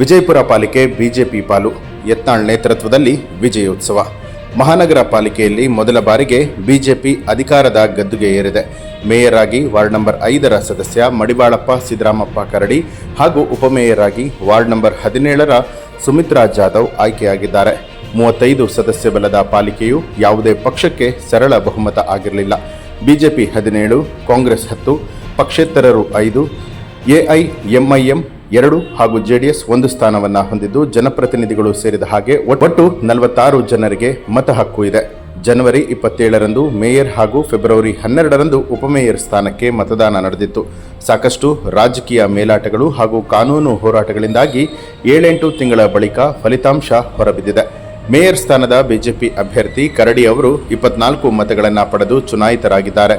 ವಿಜಯಪುರ ಪಾಲಿಕೆ ಬಿಜೆಪಿ ಪಾಲು ಯತ್ನಾಳ್ ನೇತೃತ್ವದಲ್ಲಿ ವಿಜಯೋತ್ಸವ. ಮಹಾನಗರ ಪಾಲಿಕೆಯಲ್ಲಿ ಮೊದಲ ಬಾರಿಗೆ ಬಿಜೆಪಿ ಅಧಿಕಾರದ ಗದ್ದುಗೆ ಏರಿದೆ. ಮೇಯರ್ ಆಗಿ ವಾರ್ಡ್ ನಂಬರ್ ಐದರ ಸದಸ್ಯ ಮಡಿವಾಳಪ್ಪ ಸಿದ್ದರಾಮಪ್ಪ ಕರಡಿ ಹಾಗೂ ಉಪಮೇಯರ್ ಆಗಿ ವಾರ್ಡ್ ನಂಬರ್ ಹದಿನೇಳರ ಸುಮಿತ್ರಾ ಜಾಧವ್ ಆಯ್ಕೆಯಾಗಿದ್ದಾರೆ. ಮೂವತ್ತೈದು ಸದಸ್ಯ ಬಲದ ಪಾಲಿಕೆಯು ಯಾವುದೇ ಪಕ್ಷಕ್ಕೆ ಸರಳ ಬಹುಮತ ಆಗಿರಲಿಲ್ಲ. ಬಿಜೆಪಿ ಹದಿನೇಳು, ಕಾಂಗ್ರೆಸ್ ಹತ್ತು, ಪಕ್ಷೇತರರು ಐದು ಎಐಎಂಐಎಂ ಎರಡು ಹಾಗೂ ಜೆಡಿಎಸ್ ಒಂದು ಸ್ಥಾನವನ್ನ ಹೊಂದಿದ್ದು ಜನಪ್ರತಿನಿಧಿಗಳು ಸೇರಿದ ಹಾಗೆ ಒಟ್ಟು ನಲವತ್ತಾರು ಜನರಿಗೆ ಮತ ಹಕ್ಕು ಇದೆ. ಜನವರಿ ಇಪ್ಪತ್ತೇಳರಂದು ಮೇಯರ್ ಹಾಗೂ ಫೆಬ್ರವರಿ ಹನ್ನೆರಡರಂದು ಉಪಮೇಯರ್ ಸ್ಥಾನಕ್ಕೆ ಮತದಾನ ನಡೆದಿತ್ತು. ಸಾಕಷ್ಟು ರಾಜಕೀಯ ಮೇಲಾಟಗಳು ಹಾಗೂ ಕಾನೂನು ಹೋರಾಟಗಳಿಂದಾಗಿ ಏಳೆಂಟು ತಿಂಗಳ ಬಳಿಕ ಫಲಿತಾಂಶ ಹೊರಬಿದ್ದಿದೆ. ಮೇಯರ್ ಸ್ಥಾನದ ಬಿಜೆಪಿ ಅಭ್ಯರ್ಥಿ ಕರಡಿ ಅವರು ಇಪ್ಪತ್ನಾಲ್ಕು ಮತಗಳನ್ನು ಪಡೆದು ಚುನಾಯಿತರಾಗಿದ್ದಾರೆ.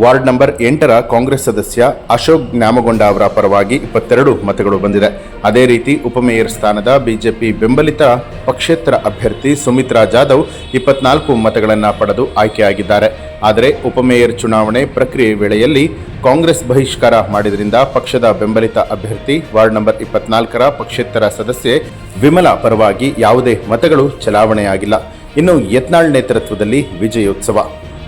ವಾರ್ಡ್ ನಂಬರ್ ಎಂಟರ ಕಾಂಗ್ರೆಸ್ ಸದಸ್ಯ ಅಶೋಕ್ ನ್ಯಾಮಗೊಂಡ ಅವರ ಪರವಾಗಿ ಇಪ್ಪತ್ತೆರಡು ಮತಗಳು ಬಂದಿದೆ. ಅದೇ ರೀತಿ ಉಪಮೇಯರ್ ಸ್ಥಾನದ ಬಿಜೆಪಿ ಬೆಂಬಲಿತ ಪಕ್ಷೇತರ ಅಭ್ಯರ್ಥಿ ಸುಮಿತ್ರಾ ಜಾಧವ್ ಇಪ್ಪತ್ನಾಲ್ಕು ಮತಗಳನ್ನು ಪಡೆದು ಆಯ್ಕೆಯಾಗಿದ್ದಾರೆ. ಆದರೆ ಉಪಮೇಯರ್ ಚುನಾವಣೆ ಪ್ರಕ್ರಿಯೆ ವೇಳೆಯಲ್ಲಿ ಕಾಂಗ್ರೆಸ್ ಬಹಿಷ್ಕಾರ ಮಾಡಿದ್ರಿಂದ ಪಕ್ಷದ ಬೆಂಬಲಿತ ಅಭ್ಯರ್ಥಿ ವಾರ್ಡ್ ನಂಬರ್ ಇಪ್ಪತ್ನಾಲ್ಕರ ಪಕ್ಷೇತರ ಸದಸ್ಯೆ ವಿಮಲಾ ಪರವಾಗಿ ಯಾವುದೇ ಮತಗಳು ಚಲಾವಣೆಯಾಗಿಲ್ಲ. ಇನ್ನು ಯತ್ನಾಳ್ ನೇತೃತ್ವದಲ್ಲಿ ವಿಜಯೋತ್ಸವ.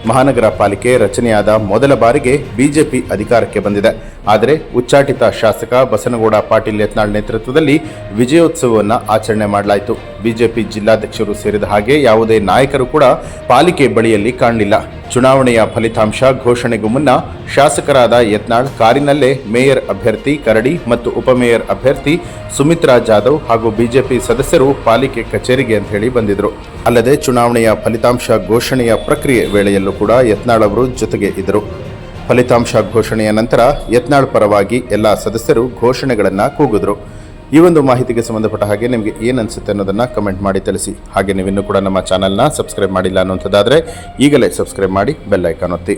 ಮಹಾನಗರ ಪಾಲಿಕೆ ರಚನೆಯಾದ ಮೊದಲ ಬಾರಿಗೆ ಬಿಜೆಪಿ ಅಧಿಕಾರಕ್ಕೆ ಬಂದಿದೆ. ಆದರೆ ಉಚ್ಚಾಟಿತ ಶಾಸಕ ಬಸನಗೌಡ ಪಾಟೀಲ್ ಯತ್ನಾಳ್ ನೇತೃತ್ವದಲ್ಲಿ ವಿಜಯೋತ್ಸವವನ್ನು ಆಚರಣೆ ಮಾಡಲಾಯಿತು. ಬಿಜೆಪಿ ಜಿಲ್ಲಾಧ್ಯಕ್ಷರು ಸೇರಿದ ಹಾಗೆ ಯಾವುದೇ ನಾಯಕರು ಕೂಡ ಪಾಲಿಕೆ ಬಳಿಯಲ್ಲಿ ಕಾಣಲಿಲ್ಲ. ಚುನಾವಣೆಯ ಫಲಿತಾಂಶ ಘೋಷಣೆಗೂ ಮುನ್ನ ಶಾಸಕರಾದ ಯತ್ನಾಳ್, ಕಾರಿನಲ್ಲೇ ಮೇಯರ್ ಅಭ್ಯರ್ಥಿ ಕರಡಿ ಮತ್ತು ಉಪಮೇಯರ್ ಅಭ್ಯರ್ಥಿ ಸುಮಿತ್ರಾ ಜಾಧವ್ ಹಾಗೂ ಬಿಜೆಪಿ ಸದಸ್ಯರು ಪಾಲಿಕೆ ಕಚೇರಿಗೆ ಅಂತ ಹೇಳಿ ಬಂದಿದ್ರು. ಅಲ್ಲದೆ ಚುನಾವಣೆಯ ಫಲಿತಾಂಶ ಘೋಷಣೆಯ ಪ್ರಕ್ರಿಯೆ ವೇಳೆಯಲ್ಲೂ ಕೂಡ ಯತ್ನಾಳ್ ಅವರು ಜೊತೆಗೆ ಇದ್ದರು. ಫಲಿತಾಂಶ ಘೋಷಣೆಯ ನಂತರ ಯತ್ನಾಳ್ ಪರವಾಗಿ ಎಲ್ಲ ಸದಸ್ಯರು ಘೋಷಣೆಗಳನ್ನು ಕೂಗಿದ್ರು. ಈ ಒಂದು ಮಾಹಿತಿಗೆ ಸಂಬಂಧಪಟ್ಟ ಹಾಗೆ ನಿಮಗೆ ಏನು ಅನಿಸುತ್ತೆ ಅನ್ನೋದನ್ನು ಕಮೆಂಟ್ ಮಾಡಿ ತಿಳಿಸಿ. ಹಾಗೆ ನೀವಿನ್ನೂ ಕೂಡ ನಮ್ಮ ಚಾನಲ್ನ ಸಬ್ಸ್ಕ್ರೈಬ್ ಮಾಡಿಲ್ಲ ಅನ್ನುವಂಥದ್ದಾದರೆ ಈಗಲೇ ಸಬ್ಸ್ಕ್ರೈಬ್ ಮಾಡಿ ಬೆಲ್ ಐಕಾನ್ ಒತ್ತಿ.